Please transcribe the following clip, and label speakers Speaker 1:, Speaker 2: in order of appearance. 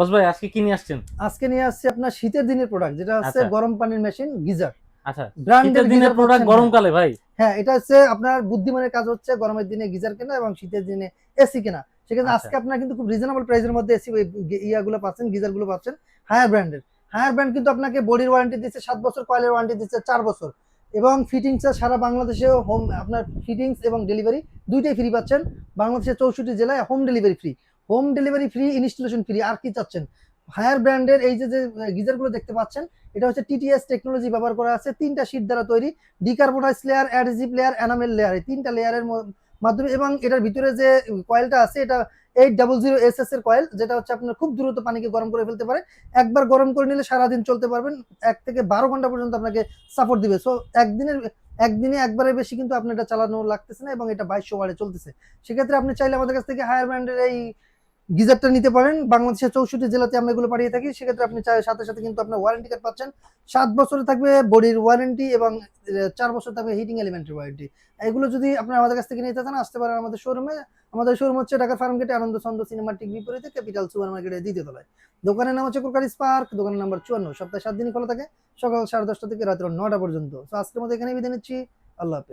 Speaker 1: আব্বাস ভাই আজকে কি নিয়ে আসছেন?
Speaker 2: আজকে নিয়ে আসছি আপনার শীতের দিনের প্রোডাক্ট যেটা হচ্ছে
Speaker 1: আচ্ছা।
Speaker 2: গরম পানির মেশিন গিজার।
Speaker 1: আচ্ছা
Speaker 2: ব্র্যান্ডের
Speaker 1: দিনের প্রোডাক্ট গরমকালে ভাই?
Speaker 2: হ্যাঁ এটা হচ্ছে আপনার বুদ্ধিমানের কাজ হচ্ছে গরমের দিনে গিজার কেনা এবং শীতের দিনে এসি কেনা। সেক্ষেত্রে
Speaker 1: আচ্ছা।
Speaker 2: আজকে আপনার কিন্তু খুব রিজনেবল প্রাইসের মধ্যে এসি ইয়াগুলো পাচ্ছেন পাচ্ছেন হায়ার ব্র্যান্ডের হায়ার ব্র্যান্ড কিন্তু আপনাকে বডির ওয়ারেন্টি দিচ্ছে সাত বছর কয়েলের ওয়ারেন্টি দিচ্ছে চার বছর। এবং ফিটিংস সারা বাংলাদেশে হোম আপনার ফিটিংস এবং ডেলিভারি দুইটাই ফ্রি পাচ্ছেন। বাংলাদেশের চৌষট্টি জেলায় home delivery free home delivery free, installation free, আর কি চাচ্ছেন? হায়ার ব্র্যান্ডের এই যে যে গিজারগুলো দেখতে পাচ্ছেন, এটা হচ্ছে টিটিএস টেকনোলজি ব্যবহার করা আছে। তিনটা শীট দ্বারা তৈরি decarbonise layer, adhesive layer enamel layer, এই তিনটা লেয়ারের মাধ্যমে এবং এটার ভিতরে যে কয়েলটা আছে, এটা eight double zero S S এর কয়েল, যেটা হচ্ছে আপনার খুব দ্রুত পানিকে গরম করে ফেলতে পারে। একবার গরম করে নিলে সারাদিন চলতে পারবেন, এক থেকে বারো ঘণ্টা পর্যন্ত আপনাকে সাপোর্ট দিবে। সো, একদিনের, একদিনে একবারের বেশি কিন্তু আপনি এটা চালানো লাগতেছে না এবং এটা বাইশশো ওয়ার্ডে চলতেছে। সেক্ষেত্রে আপনি চাইলে আমাদের কাছ থেকে হায়ার ব্র্যান্ডের এই গিজারটা নিতে পারেন। বাংলাদেশের চৌষট্টি জেলাতে আমরা এগুলো পাঠিয়ে থাকি। সেক্ষেত্রে আপনি সাথে সাথে কিন্তু আপনার ওয়ারেন্টি কার্ড পাচ্ছেন। সাত বছরে থাকবে বডির ওয়ারেন্টি এবং চার বছর থাকবে হিটিং এলিমেন্টের ওয়ারেন্টি এগুলো যদি আপনি আমাদের কাছ থেকে নিতে চান, আসতে পারেন আমাদের শোরুমে আমাদের শোরুম হচ্ছে ঢাকা ফার্ম গেটে আনন্দ চন্দ্র সিনেমার ঠিক বিপরীতে ক্যাপিটাল সুপার মার্কেটের দ্বিতীয় তলায়। দোকানের নাম হচ্ছে কুরকারি স্পার্ক দোকানের নাম্বার চুয়ান্ন। সপ্তাহে সাত দিনই খোলা থাকে, সকাল সাড়ে দশটা থেকে রাত্র নটা পর্যন্ত। তো আজকের মতো এখানে বিদায় নিচ্ছি। আল্লাহ হাফেজ।